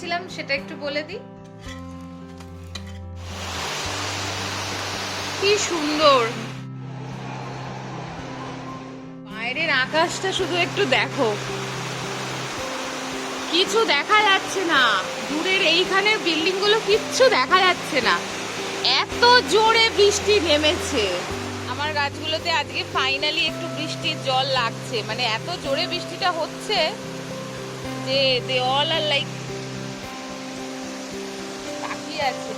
গিয়েছিলাম সেটা একটু বলে দিই। কি সুন্দর। বাইরের আকাশটা শুধু একটু দেখো। কিছু দেখা যাচ্ছে না। দূরের এইখানের বিল্ডিংগুলো কিচ্ছু দেখা যাচ্ছে না। এত জোরে বৃষ্টি নেমেছে। আমার গাছগুলোতে আজকে ফাইনালি একটু বৃষ্টির জল লাগছে। মানে এত জোরে বৃষ্টিটা হচ্ছে যে দে অল আর লাইক তাকিয়ে আছে।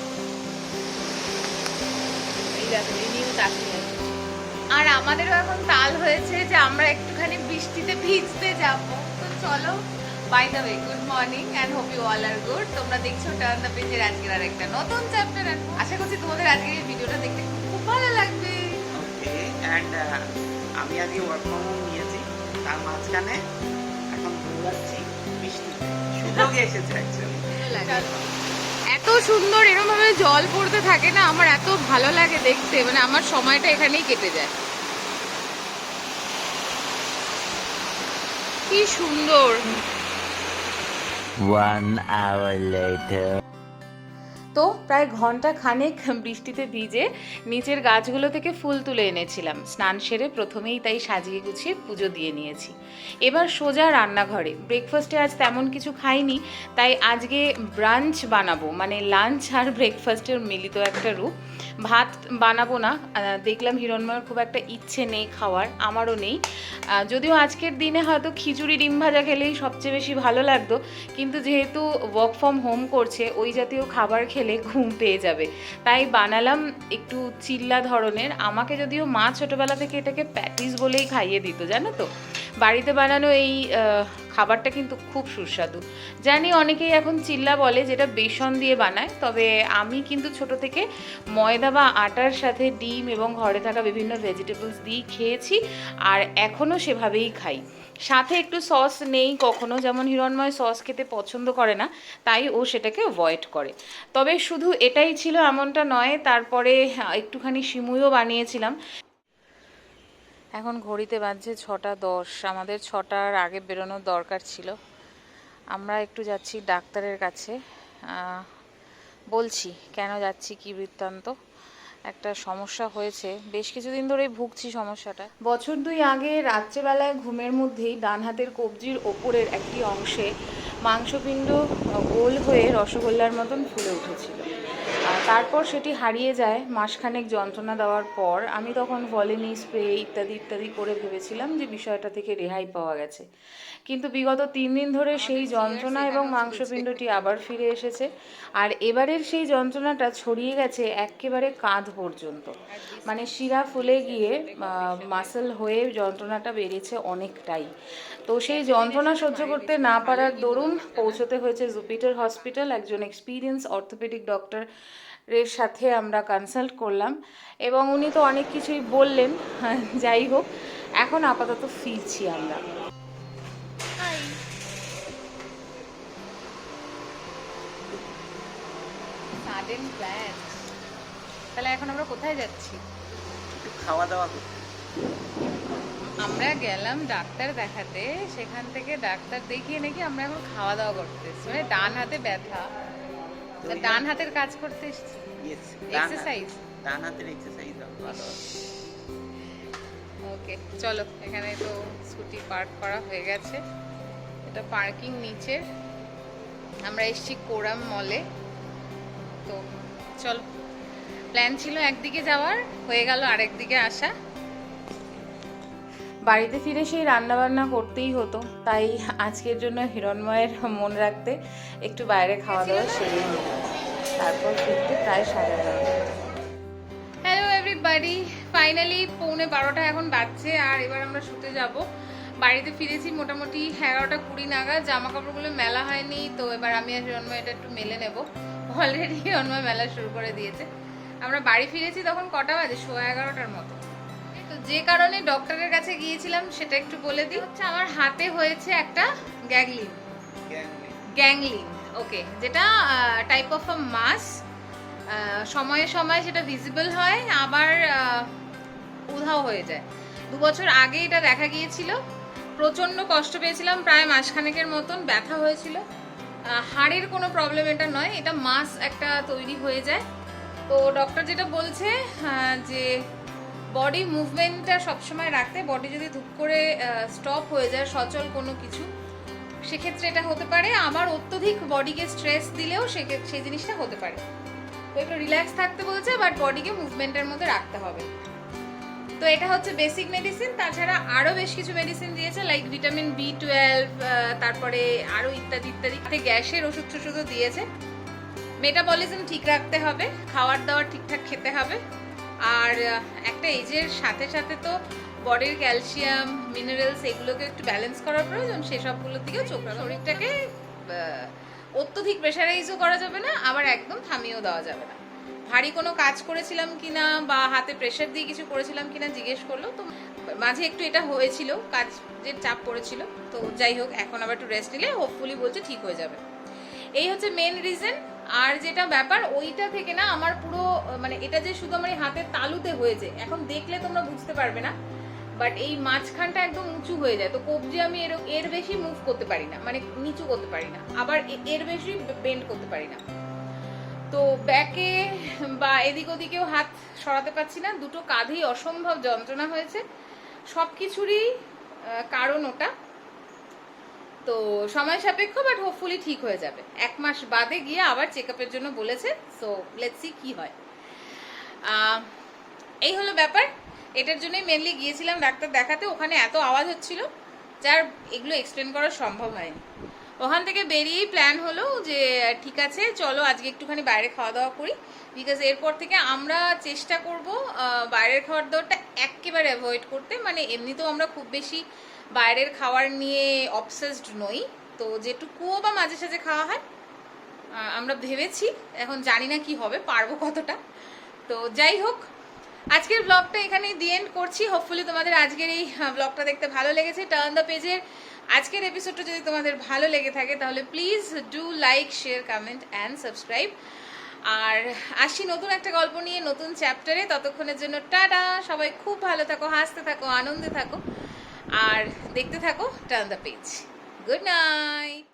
এই দেখো ইনিও তাকিয়ে আছে আর আমাদেরও এখন তাল হয়েছে যে আমরা একটুখানি বৃষ্টিতে ভিজতে যাব। তো চলো by the way good morning and hope you all are good তোমরা দেখছ টার্ন দ্য পেজের আজকের আর একটা নতুন চ্যাপ্টার আশা করছি তোমাদের আজকের এই ভিডিওটা দেখতে খুব ভালো লাগবে। ওকে অ্যান্ড আমি আজকে ওয়ার্ক ফ্রম হোম নিয়েছি তার মাঝখানে এখন দৌড়াচ্ছি বৃষ্টি সুযোগ এসেছে অ্যাকচুয়ালি চলো। সুন্দর এরকম ভাবে জল পড়তে থাকে না, আমার এত ভালো লাগে দেখতে মানে আমার সময়টা এখানেই কেটে যায় কি সুন্দর One hour later. তো প্রায় ঘণ্টা খানেক বৃষ্টিতে ভিজে নিচের গাছগুলো থেকে ফুল তুলে এনেছিলাম। স্নান সেরে প্রথমেই তাই সাজিয়ে গুছিয়ে পুজো দিয়ে নিয়েছি। এবার সোজা রান্নাঘরে। ব্রেকফাস্টে আজ তেমন কিছু খাইনি, তাই আজকে ব্রাঞ্চ বানাবো। মানে লাঞ্চ আর ব্রেকফাস্টের মিলিত একটা রূপ। ভাত বানাবো না। দেখলাম হিরণময়ের খুব একটা ইচ্ছে নেই খাওয়ার, আমারও নেই। যদিও আজকের দিনে হয়তো খিচুড়ি, ডিম ভাজা খেলেই সবচেয়ে বেশি ভালো লাগতো। কিন্তু যেহেতু ওয়ার্ক ফ্রম হোম করছে, ওই জাতীয় খাবার খেলে ঘুম পেয়ে যাবে। তাই বানালাম একটু চিল্লা ধরনের। আমাকে যদিও মা ছোটবেলা থেকে এটাকে প্যাটিস বলেই খাইয়ে দিত, জানো তো? বাড়িতে বানানো এই খাবারটা কিন্তু খুব সুস্বাদু। জানি অনেকেই এখন চিল্লা বলে যেটা বেসন দিয়ে বানায়, তবে আমি কিন্তু ছোট থেকে ময়দা বা আটার সাথে ডিম এবং ঘরে থাকা বিভিন্ন ভেজিটেবলস দিয়েই খেয়েছি আর এখনও সেভাবেই খাই। সাথে একটু সস নেই, কখনো যেমন হিরণময় সস খেতে পছন্দ করে না, তাই ও সেটাকে অ্যাভয়েড করে। তবে শুধু এটাই ছিল এমনটা নয়, তারপরে একটুখানি সিমুইও বানিয়েছিলাম। এখন ঘড়িতে বাজছে ছটা দশ। আমাদের ছটার আগে বেরোনোর দরকার ছিল। আমরা একটু যাচ্ছি ডাক্তারের কাছে। বলছি কেন যাচ্ছি কি বৃত্তান্ত? একটা সমস্যা হয়েছে। বেশ কিছুদিন ধরেই ভুগছি সমস্যাটা। বছর দুই আগে রাত্রেবেলায় ঘুমের মধ্যেই ডান হাতের কবজির ওপরের একটি অংশে মাংসপিণ্ড গোল হয়ে রসগোল্লার মতন ফুলে উঠেছিল। তারপর সেটি হারিয়ে যায় মাসখানেক যন্ত্রণা দেওয়ার পর, আমি তখন ভলিনি, স্প্রে ইত্যাদি ইত্যাদি করে ভেবেছিলাম যে বিষয়টা থেকে রেহাই পাওয়া গেছে। কিন্তু বিগত তিন দিন ধরে সেই যন্ত্রণা এবং মাংসপিণ্ডটি আবার ফিরে এসেছে আর এবারের সেই যন্ত্রণাটা ছড়িয়ে গেছে একেবারে কাঁধ পর্যন্ত। মানে শিরা ফুলে গিয়ে মাসেল হয়ে যন্ত্রণাটা বেড়েছে অনেকটাই। তো সেই যন্ত্রণা সহ্য করতে না পারার দরুন পৌঁছতে হয়েছে জুপিটার হসপিটাল একজন এক্সপিরিয়েন্স অর্থোপেডিক ডক্টর এর সাথে আমরা কনসাল্ট করলাম এবং উনি তো অনেক কিছুই বললেন যাই হোক এখন আপাতত ফিরছি আমরা। তাহলে এখন আমরা কোথায় যাচ্ছি? একটু খাওয়া দাওয়া করতে। আমরা গেলাম ডাক্তার দেখাতে সেখান থেকে ডাক্তার দেখিয়ে নাকি আমরা এখন খাওয়া দাওয়া করতে এসেছি মানে ডান হাতে ব্যথা। ডান হাতের কাজ করতে এসেছি। এক্সারসাইজ ডান হাতের এক্সারসাইজ ভালো ওকে চলো এখানে তো স্কুটি পার্ক করা হয়ে গেছে। এটা পার্কিং নিচের আমরা এসছি কোরাম মলে। তো চলো প্ল্যান ছিল একদিকে যাওয়ার হয়ে গেল আরেকদিকে আসা। বাড়িতে ফিরে সেই রান্না বান্না করতেই হতো। তাই আজকের জন্য হিরণময়ের মন রাখতে একটু বাইরে খাওয়া দাওয়া সেরে নিলাম। তারপর ফিরতে প্রায় সাড়ে এগারোটা। হ্যালো এভরিবাডি ফাইনালি পৌনে বারোটা এখন বাজছে আর এবার আমরা শুতে যাব। বাড়িতে ফিরেছি মোটামুটি এগারোটা কুড়ি নাগাদ জামা কাপড়গুলো মেলা হয়নি, তো এবার আমি আর হিরণময় এটা একটু মেলে নেব। অলরেডি হিরণময় মেলা শুরু করে দিয়েছে। আমরা বাড়ি ফিরেছি তখন কটা বাজে? সোয়া এগারোটার মতো। যে কারণে ডক্টরের কাছে গিয়েছিলাম, সেটা একটু বলে দিই। হচ্ছে আমার হাতে হয়েছে একটা গ্যাংলিন। গ্যাংলিন, ওকে, যেটা টাইপ অফ আ মাস সময়ে সময়ে সেটা ভিজিবল হয়, আবার উধাও হয়ে যায়। দু বছর আগে এটা দেখা গিয়েছিল। প্রচণ্ড কষ্ট পেয়েছিলাম, প্রায় মাসখানেকের মতন ব্যথা হয়েছিল। হাড়ের কোনো প্রবলেম এটা নয়, এটা মাস একটা তৈরি হয়ে যায়। তো ডক্টর যেটা বলছে যে বডি মুভমেন্টটা সবসময় রাখতে বডি যদি ধুপ করে স্টপ হয়ে যায়, সচল কোনো কিছু, সেক্ষেত্রে এটা হতে পারে। আবার অত্যধিক বডিকে স্ট্রেস দিলেও সেক্ষেত্রে সেই জিনিসটা হতে পারে। তো একটু রিল্যাক্স থাকতে বলছে বাট বডিকে মুভমেন্টের মধ্যে রাখতে হবে। তো এটা হচ্ছে বেসিক মেডিসিন তাছাড়া আরও বেশ কিছু মেডিসিন দিয়েছে লাইক ভিটামিন বি টুয়েলভ তারপরে আরও ইত্যাদি ইত্যাদি। গ্যাসের ওষুধ টষুধও দিয়েছে। মেটাবলিজম ঠিক রাখতে হবে, খাওয়ার দাওয়ার ঠিকঠাক খেতে হবে। আর একটা এজের সাথে সাথে তো বডির ক্যালসিয়াম, মিনারেলস এগুলোকে একটু ব্যালেন্স করার প্রয়োজন সেসবগুলোর দিকেও চোখ শরীরটাকে অত্যধিক প্রেশারাইজও করা যাবে না, আবার একদম থামিয়েও দেওয়া যাবে না। ভারী কোনো কাজ করেছিলাম কিনা বা হাতে প্রেশার দিয়ে কিছু করেছিলাম কিনা জিজ্ঞেস করল, তো মাঝে একটু এটা হয়েছিল, কাজের চাপ পড়েছিল, তো যাই হোক, এখন আবার একটু রেস্ট নিলে হোপফুলি বলছে ঠিক হয়ে যাবে। এই হচ্ছে মেন রিজন আর যেটা ব্যাপার, ওইটা থেকে না আমার পুরো মানে এটা যে শুধু আমার এই হাতের তালুতে হয়েছে, এখন দেখলে তোমরা বুঝতে পারবে না বাট এই মাঝখানটা একদম উঁচু হয়ে যায়, তো কবজি আমি এর এর বেশি মুভ করতে পারি না মানে নিচু করতে পারি না, আবার এর বেশি বেন্ড করতে পারি না। তো ব্যাকে বা এদিক ওদিকেও হাত সরাতে পারছি না, দুটো কাঁধেই অসম্ভব যন্ত্রণা হয়েছে সব কিছুরই কারণ ওটা। তো সময় সাপেক্ষ বাট হোপফুলি ঠিক হয়ে যাবে। এক মাস বাদে গিয়ে আবার চেক জন্য বলেছে সো লেটস কি হয়। এই হলো ব্যাপার। এটার জন্যই মেনলি গিয়েছিলাম ডাক্তার দেখাতে, ওখানে এত আওয়াজ হচ্ছিল, যার এগুলো এক্সপ্লেন করা সম্ভব হয়নি। ওখান থেকে বেরিয়েই প্ল্যান হলো যে, ঠিক আছে, চলো আজকে একটুখানি বাইরে খাওয়া দাওয়া করি বিকজ এরপর থেকে আমরা চেষ্টা করব বাইরের খাওয়ার দাওয়াটা একেবারে অ্যাভয়েড করতে মানে এমনিতেও আমরা খুব বেশি বাইরের খাবার নিয়ে অবসেসড নই। তো যেটুকুও বা মাঝে সাঝে খাওয়া হয় আমরা ভেবেছি, এখন জানি না কি হবে, পারব কতটা। তো যাই হোক, আজকের ব্লগটা এখানেই দি এন্ড করছি। হোপফুলি তোমাদের আজকের এই ব্লগটা দেখতে ভালো লেগেছে। টার্ন দ্য পেজের আজকের এপিসোডটা যদি তোমাদের ভালো লেগে থাকে, তাহলে please do like share comment and subscribe আর আসি নতুন একটা গল্প নিয়ে, নতুন চ্যাপ্টারে ততক্ষণের জন্য টাটা। সবাই খুব ভালো থাকো, হাসতে থাকো, আনন্দে থাকো। আর দেখতে থাকো turn the page good night